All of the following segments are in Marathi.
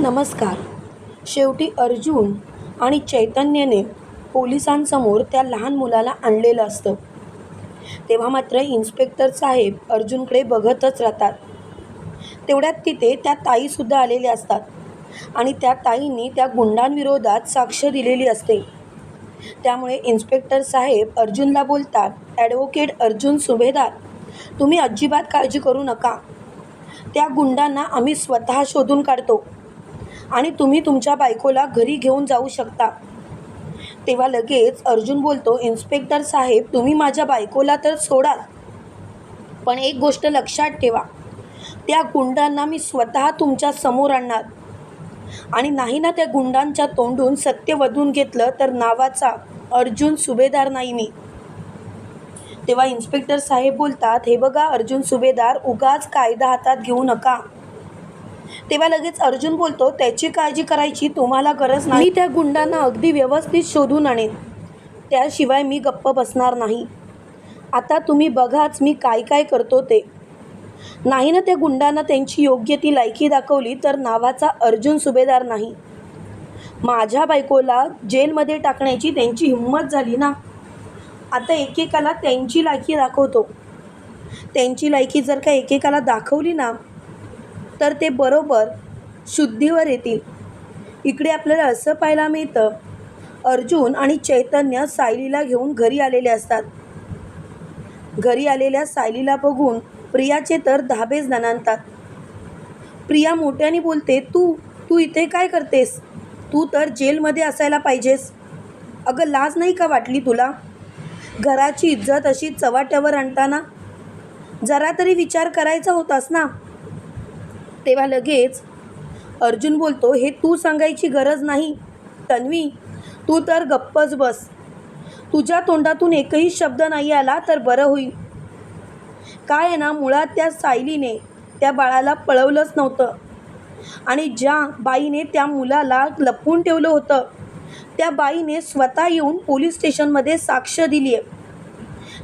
नमस्कार. शेवटी अर्जुन आणि चैतन्यने पोलिसांसमोर त्या लहान मुलाला आणलेलं असतं. तेव्हा मात्र इन्स्पेक्टर साहेब अर्जुनकडे बघतच राहतात. तेवढ्यात तिथे त्या ताईसुद्धा आलेल्या असतात आणि त्या ताईंनी त्या गुंडांविरोधात साक्ष दिलेली असते. त्यामुळे इन्स्पेक्टर साहेब अर्जुनला बोलतात ॲडव्होकेट अर्जुन सुभेदार तुम्ही अजिबात काळजी करू नका. त्या गुंडांना आम्ही स्वतः शोधून काढतो. आणि तुम्ही तुमच्या बायकोला घरी घेऊन जाऊ शकता. तेव्हा लगेच अर्जुन बोलतो इन्स्पेक्टर साहेब तुम्ही माझ्या बायकोला तर सोडाल पण एक गोष्ट लक्षात ठेवा. त्या गुंडांना मी स्वतः तुमच्यासमोर आणणार. आणि नाही ना त्या गुंडांच्या तोंडून सत्य वधून घेतलं तर नावाचा अर्जुन सुभेदार नाही मी. तेव्हा इन्स्पेक्टर साहेब बोलतात हे बघा अर्जुन सुभेदार उगाच कायदा हातात घेऊ नका. तेव्हा लगेच अर्जुन बोलतो त्याची काळजी करायची तुम्हाला गरज नाही. मी त्या गुंडांना अगदी व्यवस्थित शोधून आणेन. त्याशिवाय मी गप्प बसणार नाही. आता तुम्ही बघाच मी काय काय करतो ते. नाही ना त्या गुंडांना त्यांची योग्य ती लायकी दाखवली तर नावाचा अर्जुन सुभेदार नाही. माझ्या बायकोला जेलमध्ये टाकण्याची त्यांची हिंमत झाली ना. आता एकेकाला त्यांची लायकी दाखवतो. त्यांची लायकी जर का एकेकाला दाखवली ना तर ते बरोबर शुद्धीवर येतील. इकडे आपल्याला असं पाहायला मिळतं अर्जुन आणि चैतन्य सायलीला घेऊन घरी आलेले असतात. घरी आलेल्या सायलीला बघून प्रियाचे तर धाबेच नणांतात प्रिया मोठ्याने बोलते तू तू इथे काय करतेस? तू तर जेलमध्ये असायला पाहिजेस. अगं लाज नाही का वाटली तुला? घराची इज्जत अशी चवाट्यावर आणताना? जरा तरी विचार करायचा होतास ना? तेव्हा लगेच अर्जुन बोलतो हे तू सांगायची गरज नाही. तन्वी तू तर गप्पच बस. तुझ्या तोंडातून एकही शब्द नाही आला तर बरं होईल. काय आहे ना मुळात त्या सायलीने त्या बाळाला पळवलंच नव्हतं. आणि ज्या बाईने त्या मुलाला लपवून ठेवलं होतं त्या बाईने स्वतः येऊन पोलीस स्टेशनमध्ये साक्ष दिली आहे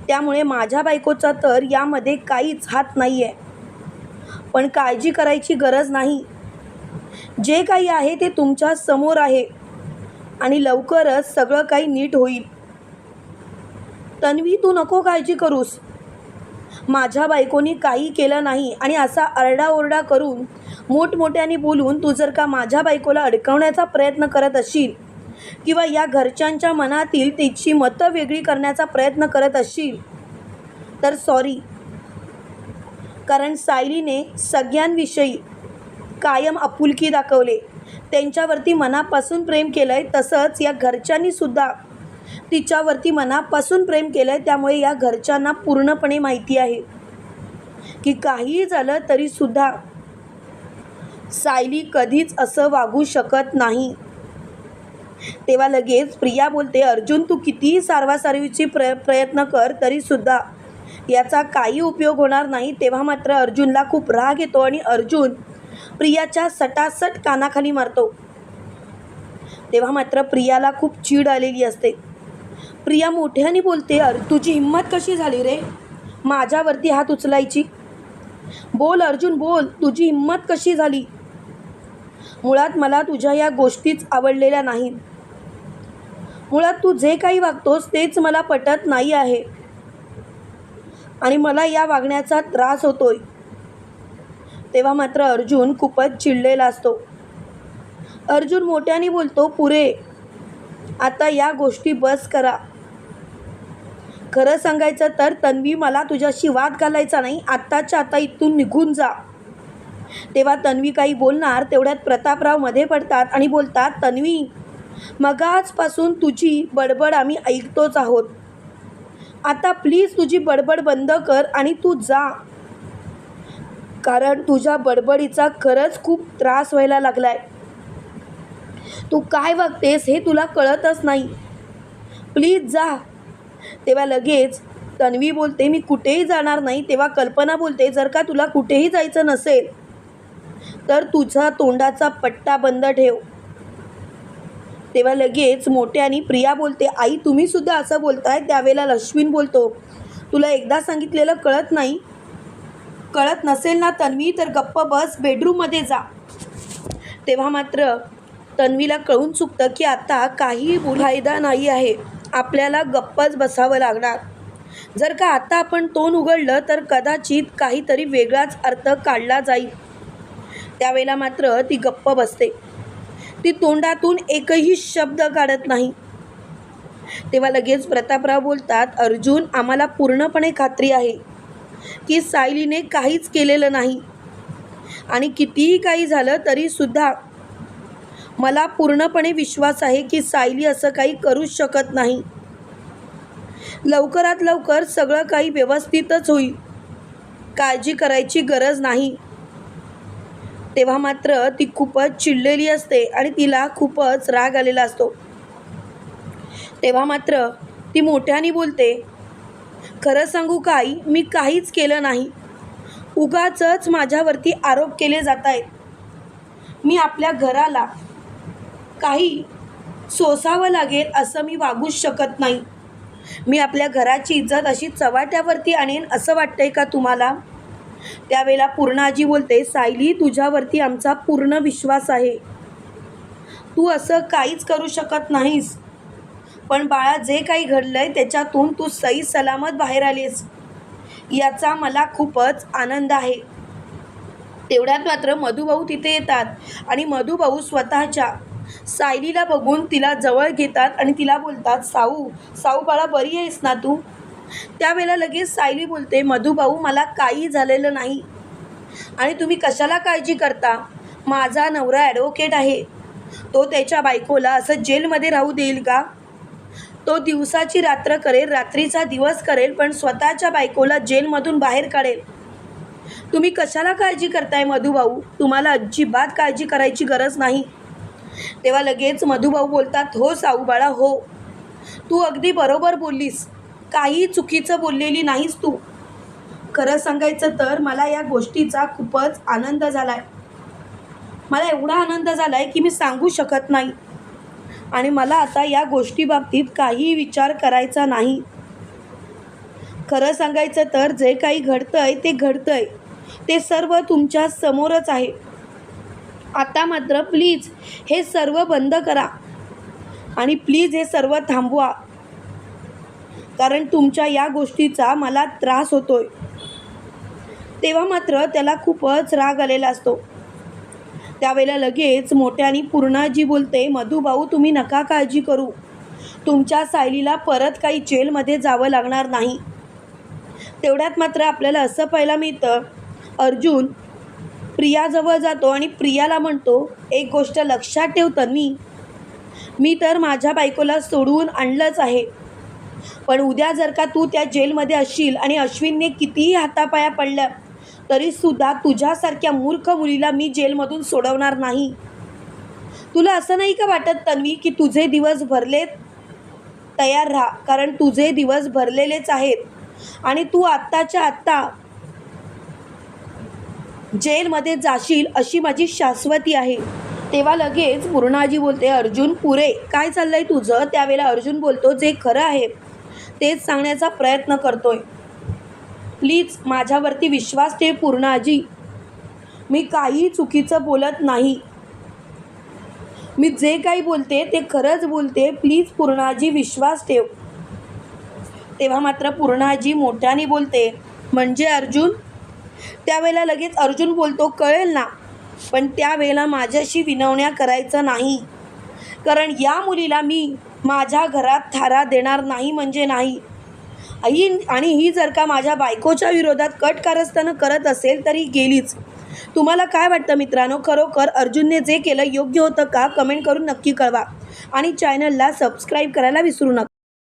त्यामुळे माझ्या बायकोचा तर यामध्ये काहीच हात नाही आहे पण काळजी करायची गरज नाही. जे काही आहे ते तुमच्यासमोर आहे आणि लवकरच सगळं काही नीट होईल. तन्वी तू नको काळजी करूस. माझ्या बायकोनी काही केलं नाही आणि असा आरडाओरडा करून मोठमोठ्याने बोलून तू जर का माझ्या बायकोला अडकवण्याचा प्रयत्न करत असशील किंवा या घरच्यांच्या मनातील तिची मतं वेगळी करण्याचा प्रयत्न करत असशील तर सॉरी कारण सायलीने सगळ्यांविषयी कायम आपुलकी दाखवले. त्यांच्यावरती मनापासून प्रेम केलं आहे तसंच या घरच्यांनीसुद्धा तिच्यावरती मनापासून प्रेम केलं आहे त्यामुळे या घरच्यांना पूर्णपणे माहिती आहे. की काहीही झालं तरीसुद्धा सायली कधीच असं वागू शकत नाही. तेव्हा लगेच प्रिया बोलते अर्जुन तू कितीही सारवासारवीची प्र प्रयत्न कर तरीसुद्धा याचा काही उपयोग होणार नाही. तेव्हा मात्र अर्जुनला खूप राग येतो आणि अर्जुन प्रियाच्या सटासट कानाखाली मारतो. तेव्हा मात्र प्रियाला खूप चीड आलेली असते. प्रिया मोठ्याने बोलते अर तुझी हिंमत कशी झाली रे? माझ्यावरती हात उचलायची. बोल अर्जुन बोल. तुझी हिंमत कशी झाली? मुळात मला तुझ्या या गोष्टीच आवडलेल्या नाही मुळात तू जे काही वागतोस तेच मला पटत नाही आहे. आणि मला या वागण्याचा त्रास होतोय. तेव्हा मात्र अर्जुन खूपच चिडलेला असतो. अर्जुन मोठ्याने बोलतो पुरे आता या गोष्टी बस करा. खरं सांगायचं तर तन्वी मला तुझ्याशी वाद घालायचा नाही आत्ताच्या आता इथून निघून जा. तेव्हा तन्वी काही बोलणार तेवढ्यात प्रतापरावमध्ये पडतात आणि बोलतात तन्वी मग आजपासून तुझी बडबड आम्ही ऐकतोच आहोत. आता प्लीज तुझी बडबड बंद कर आणि तू जा. कारण तुझ्या बडबडीचा खरंच खूप त्रास व्हायला लागलाय. तू काय वागतेस हे तुला कळतच नाही. प्लीज जा. तेव्हा लगेच तन्वी बोलते मी कुठेही जाणार नाही. तेव्हा कल्पना बोलते जर का तुला कुठेही जायचं नसेल तर तुझा तोंडाचा पट्टा बंद ठेव. तेव्हा लगेच मोठ्याने प्रिया बोलते आई तुम्ही सुद्धा असं बोलताय त्यावेळेला लक्ष्मीन बोलतो. तुला एकदा सांगितलेलं कळत नाही. कळत नसेल ना तन्वी तर गप्प बस बेडरूममध्ये जा. तेव्हा मात्र तन्वीला कळून चुकतं की आता काही फायदा नाही आहे. आपल्याला गप्पच बसावं लागणार. जर का आता आपण तोंड उघडलं तर कदाचित काहीतरी वेगळाच अर्थ काढला जाईल. त्यावेळेला मात्र ती गप्प बसते. ती तोंडातून एकही शब्द काढत नाही. तेव्हा लगेच प्रतापराव बोलतात अर्जुन आम्हाला पूर्णपणे खात्री आहे की सायलीने काहीच केलेलं नाही. आणि कितीही काही झालं तरीसुद्धा मला पूर्णपणे विश्वास आहे की सायली असं काही करूच शकत नाही. लवकरात लवकर सगळं काही व्यवस्थितच होईल. काळजी करायची गरज नाही. तेव्हा मात्र ती खूपच चिडलेली असते आणि तिला खूपच राग आलेला असतो. तेव्हा मात्र ती मोठ्याने बोलते खरं सांगू काही मी काहीच केलं नाही. उगाचच माझ्यावरती आरोप केले जात आहेत मी आपल्या घराला काही सोसावं लागेल असं मी वागूच शकत नाही. मी आपल्या घराची इज्जत अशी चव्हाट्यावरती आणेन असं वाटतंय का तुम्हाला? त्यावेळेला पूर्ण आजी बोलते सायली तुझ्यावरती आमचा पूर्ण विश्वास आहे. तू असं काहीच करू शकत नाहीस. पण बाळा जे काही घडलंय त्याच्यातून तू सही सलामत बाहेर आलीस याचा मला खूपच आनंद आहे. तेवढ्यात मात्र मधुभाऊ तिथे येतात आणि मधुभाऊ स्वतःच्या सायलीला बघून तिला जवळ घेतात आणि तिला बोलतात साऊ साऊ बाळा बरी आहेस ना तू? त्यावेळेला लगेच सायली बोलते मधुभाऊ मला काही झालेलं नाही. आणि तुम्ही कशाला काळजी करता? माझा नवरा ॲडव्होकेट आहे. तो त्याच्या बायकोला असं जेलमध्ये राहू देईल का? तो दिवसाची रात्र करेल रात्रीचा दिवस करेल पण स्वतःच्या बायकोला जेलमधून बाहेर काढेल. तुम्ही कशाला काळजी करताय मधुभाऊ? तुम्हाला अजिबात काळजी करायची गरज नाही. तेव्हा लगेच मधुभाऊ बोलतात हो साऊ बाळा हो. तू अगदी बरोबर बोललीस. काही चुकीचं बोललेली नाहीस तू. खरं सांगायचं तर मला या गोष्टीचा खूपच आनंद झाला आहे मला एवढा आनंद झाला आहे की मी सांगू शकत नाही. आणि मला आता या गोष्टीबाबतीत काही विचार करायचा नाही. खरं सांगायचं तर जे काही घडतं आहे ते घडतं आहे ते सर्व तुमच्या समोरच आहे. आता मात्र प्लीज हे सर्व बंद करा. आणि प्लीज हे सर्व थांबवा. कारण तुमच्या या गोष्टीचा मला त्रास होतोय. तेव्हा मात्र त्याला खूपच राग आलेला असतो. त्यावेळेला लगेच मोठ्याने पूर्णाजी बोलते मधुभाऊ तुम्ही नका काळजी करू. तुमच्या सायलीला परत काही जेलमध्ये जावं लागणार नाही. तेवढ्यात मात्र आपल्याला असं पाहायला मिळतं अर्जुन प्रियाजवळ जातो आणि प्रियाला म्हणतो एक गोष्ट लक्षात ठेव तन्वी. मी तर माझ्या बायकोला सोडवून आणलंच आहे. पण उद्या जर का तू त्या जेलमध्ये असशील आणि अश्विनने कितीही हातापाया पडल्या तरीसुद्धा तुझ्यासारख्या मूर्ख मुलीला मी जेलमधून सोडवणार नाही. तुला असं नाही का वाटत तन्वी की तुझे दिवस भरलेत? तयार राहा कारण तुझे दिवस भरलेलेच आहेत. आणि तू आत्ताच्या आत्ता जेलमध्ये जाशील अशी माझी शाश्वती आहे. तेव्हा लगेच पूर्णाजी बोलते अर्जुन पुरे काय चाललंय तुझं? त्यावेळेला अर्जुन बोलतो जे खरं आहे तेच सांगण्याचा प्रयत्न करतोय. प्लीज माझ्यावरती विश्वास ठेव पूर्णाजी. मी काही चुकीचं बोलत नाही. मी जे काही बोलते ते खरंच बोलते. प्लीज पूर्णाजी विश्वास ठेव. तेव्हा मात्र पूर्णाजी मोठ्याने बोलते म्हणजे अर्जुन? त्यावेळेला लगेच अर्जुन बोलतो कळेल ना पण त्यावेळेला माझ्याशी विनवण्या करायचं नाही. कारण या मुलीला मी माझ्या घरात थारा देणार नाही म्हणजे नाही. आई आणि ही जर का माझ्या बायकोच्या विरोधात कट कारस्थानं करत असेल तरी गेलीच. तुम्हाला काय वाटतं मित्रांनो? खरोखर अर्जुनने जे केलं योग्य होतं का? कमेंट करून नक्की कळवा. आणि चॅनलला सबस्क्राईब करायला विसरू नका.